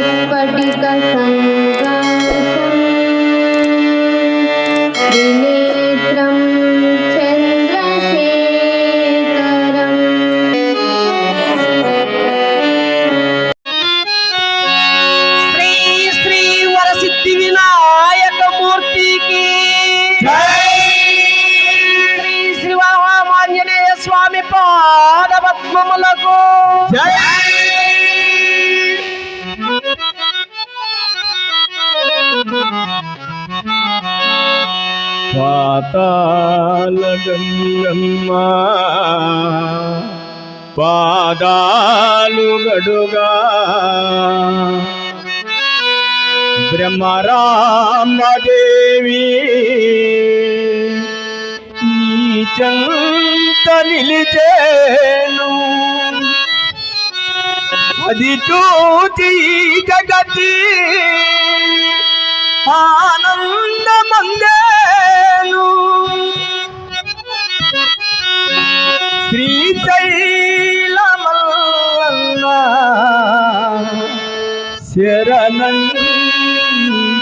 स्फटिक संग గడుగా. బ్రహ్మరామదేవి నీచంత నిలిచేను. అది చూచి జగతి ఆనందమందేను. శ్రీశైలమల్ల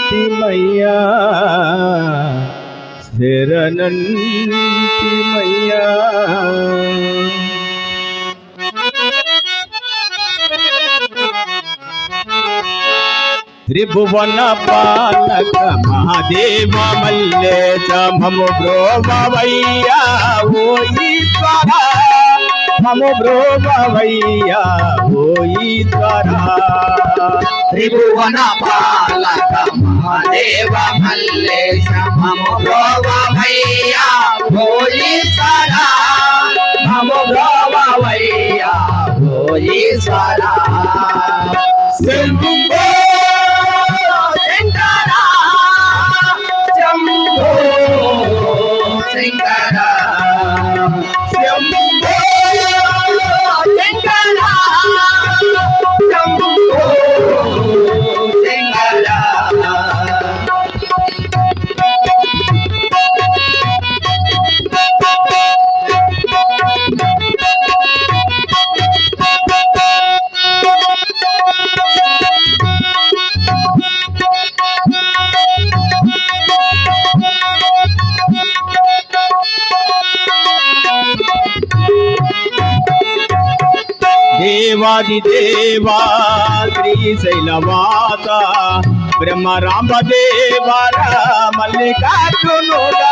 శరణిమయ్యా శరణిమయ్యా త్రిభువన పాలక మహాదేవ మల్లేశ మము బ్రోమయ్యా ఓ ఈ మము బ్రోమవయ్యా ఓ ఈశ్వర త్రిభువన పాలక మహాదేవ మల్లేశ మము భోగమయ్యా భోలీశ్వర మము భోగమయ్యా భోలీశ్వర శంభో దేవాది దేవా శ్రీశైలవాత బ్రహ్మ బ్రహ్మరామదేవర మల్లికార్జునుడా.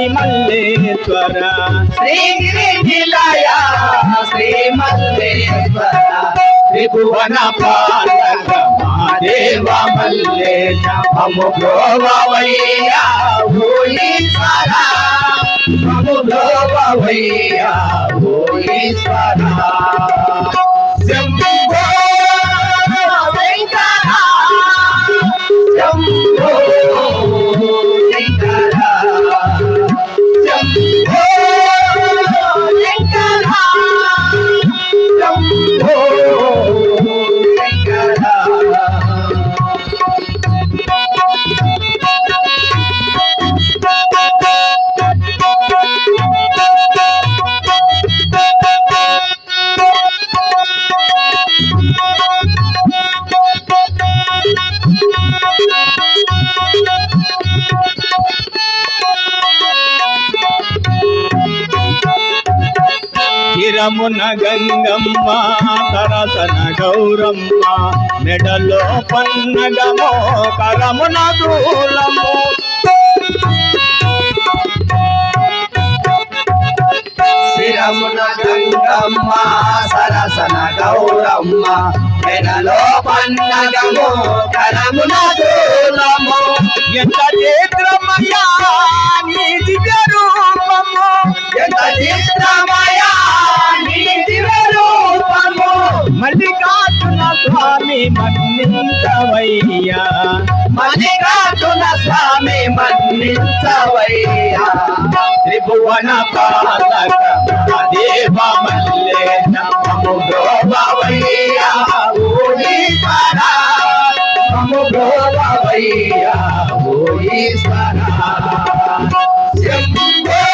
श्री मल्लेश्वरा श्री गिरिलाया श्री मल्लेश्वरा त्रिभुवन पालक महादेव मल्लेश हम भैया भोली सारा हम भैया भो చిరమున గంగమ్మ తరతన గౌరమ్మ మెడలో పన్నగమో కరమున దూలము. శిరమున గంగమ్మ సరసన గౌరమ్మ మెడలో పన్నగము కరమున దూలము. ఎంత చేత్రమయ్యా నీ దివ్య రూపము మల్లికార్జున స్వామి మన్నింతవయ్యా మల్లికార్జున స్వామి మన్నించవయ్యా. త్రిభువన పాలక దేవ శంభో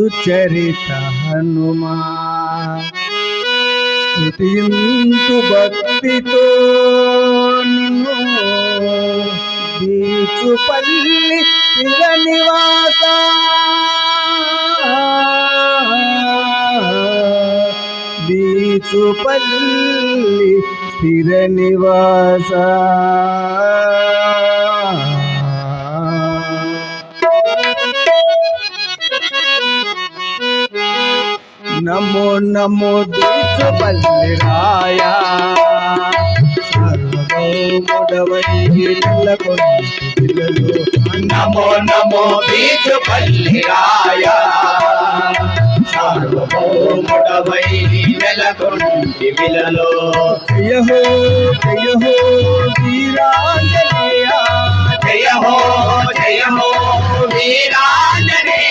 సుచరిత హనుమా. స్తుతింతు భక్తితో నిన్ను బీచుపల్లి స్థిర నివాస బీచుపల్లి స్థిర నివాస నమో నమో బీచుపల్లి రాయా సర్వమోడవై నెలకొంటి పిల్లలు నమో నమో బీజు పల్లిరాయ సార్వభౌముడవై నెలకొంటి విలలో జయ హో జయ హో వీరాంజనేయ. జయ హో జయ హో వీరాంజనేయ.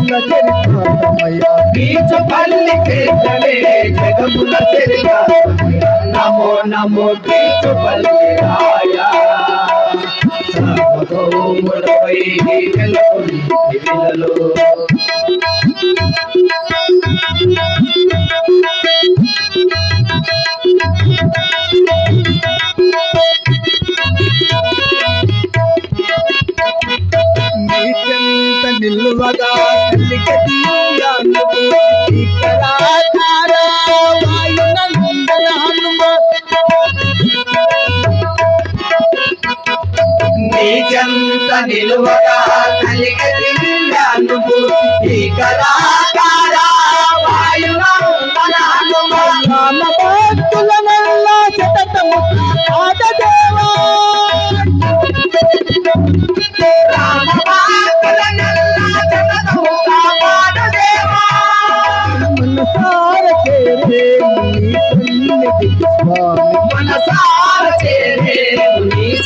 జగముల చరిత్రమయ్యా. బీచుపల్లి క్షేత్రమే జగముల చరిత నమో బీచుపల్లి రాయ. నీకెంత నిల్వగా కలిగ తీయాను నిలువగా ఈ కళాకారు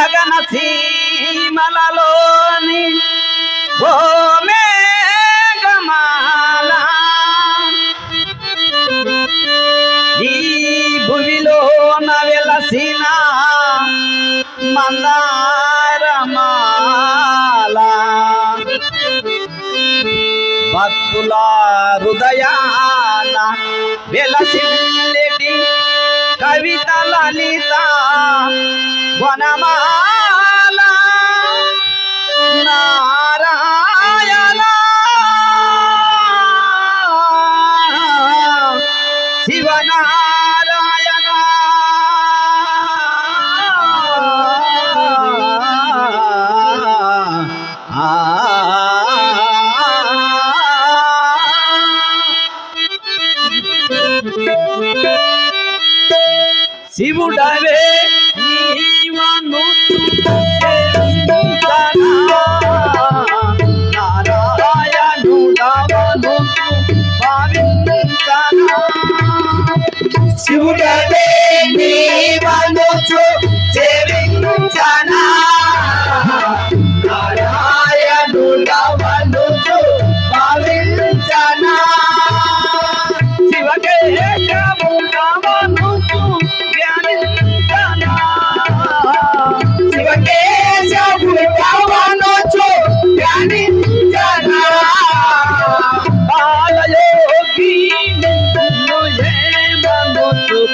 గగన సీమలలోని ఓ మేఘమాల మందారమాల. భక్తుల హృదయాన వెలసిల్లెటి కవిత లలిత వనమాల నారాయణ శివనారాయణ శివుడవే నన్ను శివుడే నీ వను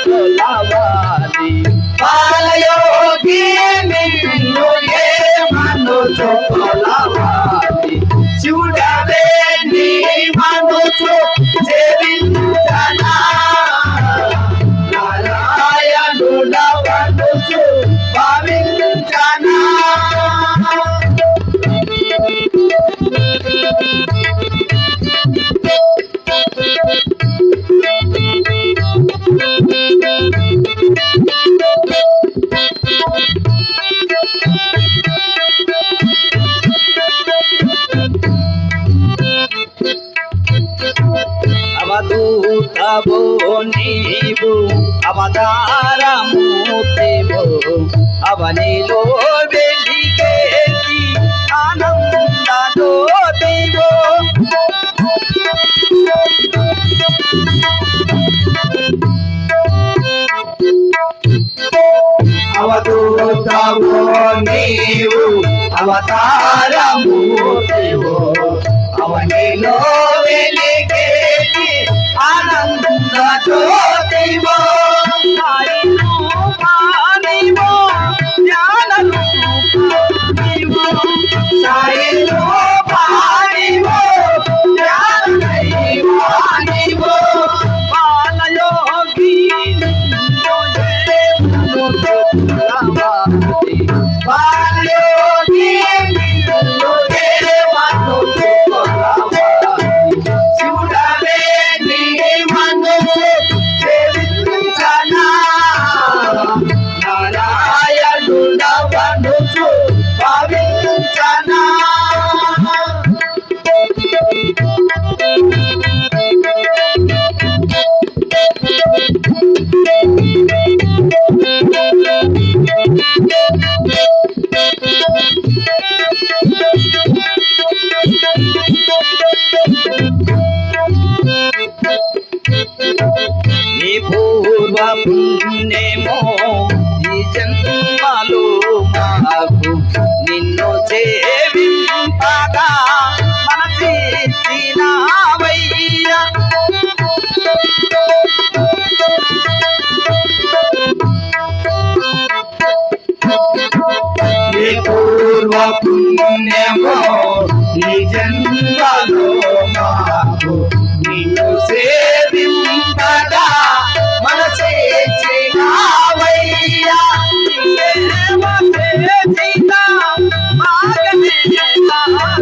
la అవధూతవు నీవు అవతారమూర్తివు. అవనిలో వెలిగేది ఆనందలో దేవో అవధూతవు నీవు అవతారమూర్తివు. అవనిలో వెలి না তো দেব अपने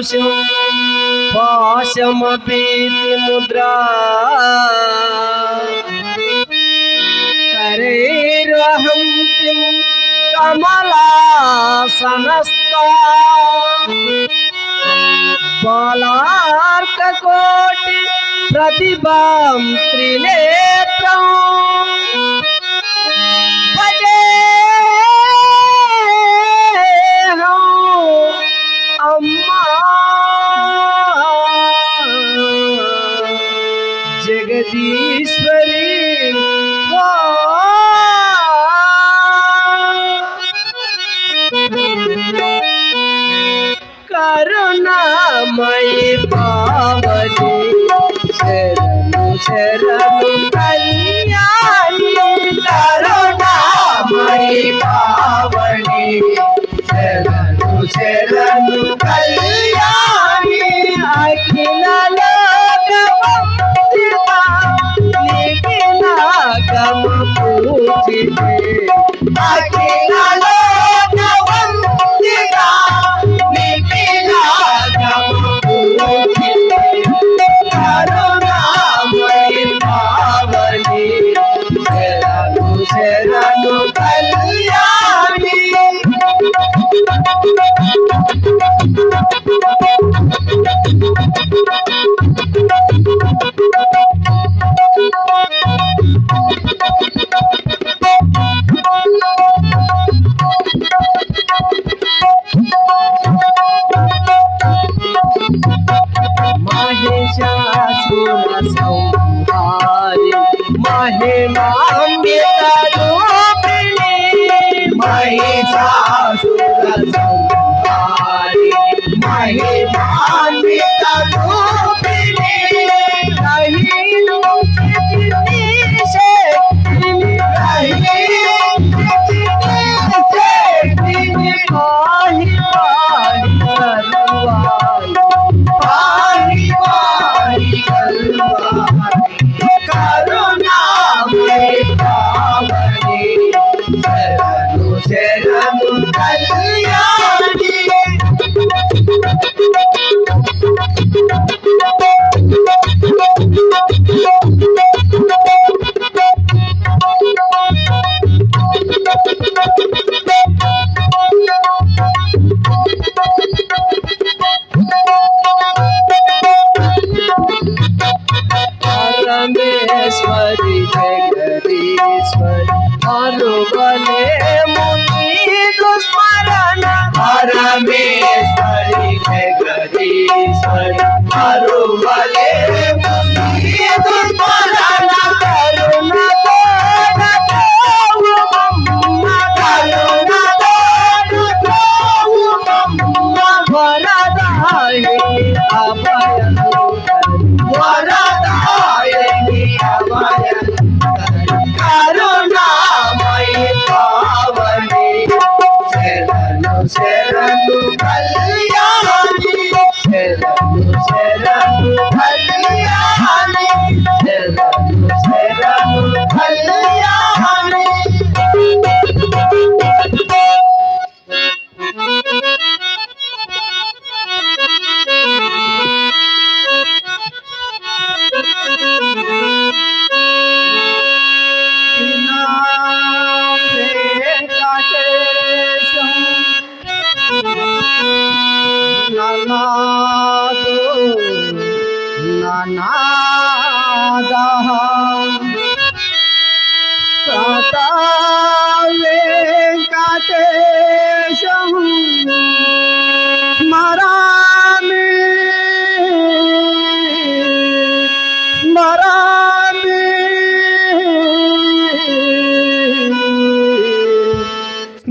कुसुम पाशम पीति मुद्रा करैरहं किं कमलासनस्ता बालार्ककोटि प्रतिभां त्रिनेत्रम् ઈશ્વરી કરુણામય પાવન ভালো বলে মুনি দুষ্মরণা পরমেশ্বরী জগদীশ্বরী ভালো বলে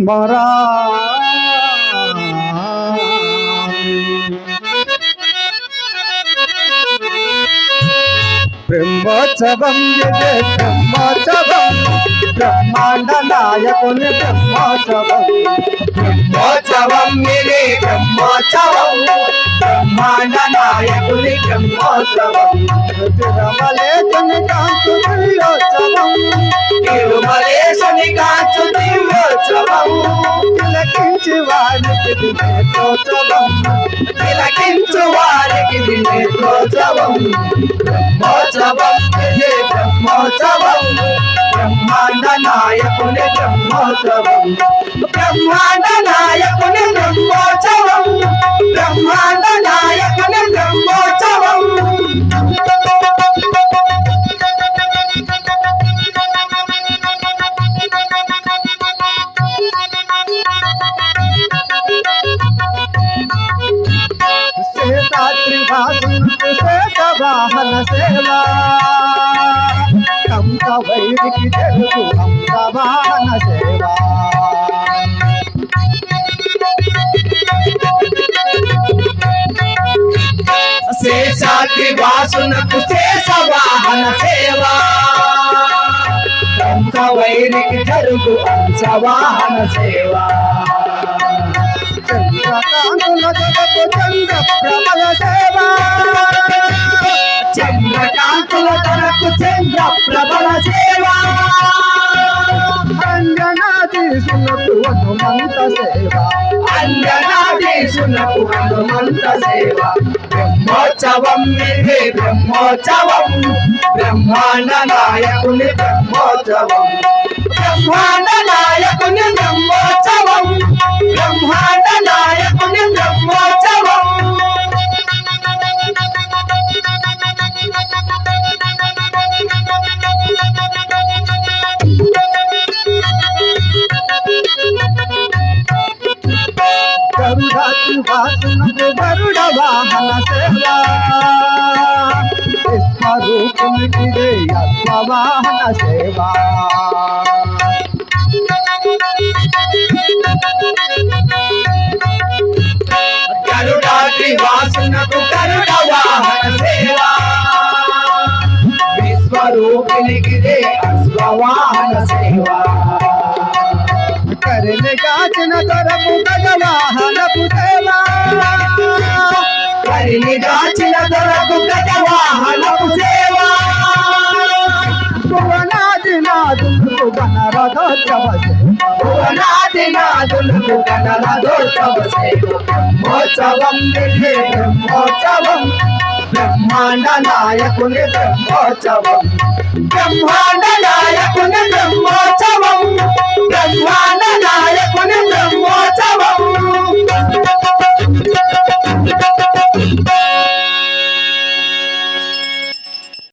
মারা బ్రహ్మోత్సవం ఇదే బ్రహ్మోత్సవం బ్రహ్మాండ నాయకుని బ్రహ్మోత్సవం బ్రహ్మోత్సవం ఇది బ్రహ్మోత్సవం బ్రహ్మాండ నాయకుని బ్రహ్మోత్సవం తిరుమలేశని కాంతు దివ్యోత్సవం తిరుమలేశని కాచు దివ్యోత్సవం తిలకించి వారికి దివ్యోత్సవం తిలకించు వారికి ఇది నేత్రోత్సవం బ్రహ్మోత్సవం ఇది బ్రహ్మోత్సవం బ్రహ్మాండ నాయకుని బ్రహ్మోత్సవం బ్రహ్మాండ నాయకుని బ్రహ్మోత్సవం బ్రహ్మాండ నాయకుని బ్రహ్మోత్సవం వాహన సేవా కంస వైరికి తెలుగు హంస వాహన సేవ శేషాద్రి వాసునకు శేష వాహన సేవ కంస వైరికి తెలుగు అంశ వాహన సేవ. చంద్రకాంతుల జగపు చంద్ర ప్రబల సేవ చంద్రకాంతుల తనకు చంద్ర ప్రబల సేవా అంజనాదీసునకు హనుమంత సేవా అంజనాదేశునకు హనుమంత సేవ బ్రహ్మోత్సవం ఇది బ్రహ్మోత్సవం బ్రహ్మాండ నాయకుని బ్రహ్మోత్సవం బ్రహ్మాండ నాయకుని బ్రహ్మో బ్రహ్మాండ నాయకుని బ్రహ్మోత్సవం. గరుడాతి వాసునకు గరుడ వాహన సేవా. సేవా గరుడాద్రి వాసునకు గరుడ వాహన సేవ విశ్వరూపినికి అశ్వవాహన సేవ కరిని కాచిన తరపు గజ వాహనపు సేవా హరిని దాచిన దొరకు గజ వాహనపు సేవ భువనాది నాదులకు గణరథోత్సవ నాదులకు గణరథోత్సవ బ్రహ్మోత్సవం బ్రహ్మాండ నాయకుని బ్రహ్మోత్సవం. బ్రహ్మాండ నాయకుని బ్రహ్మోత్సవం బ్రహ్మాండ నాయకుని బ్రహ్మోత్సవం.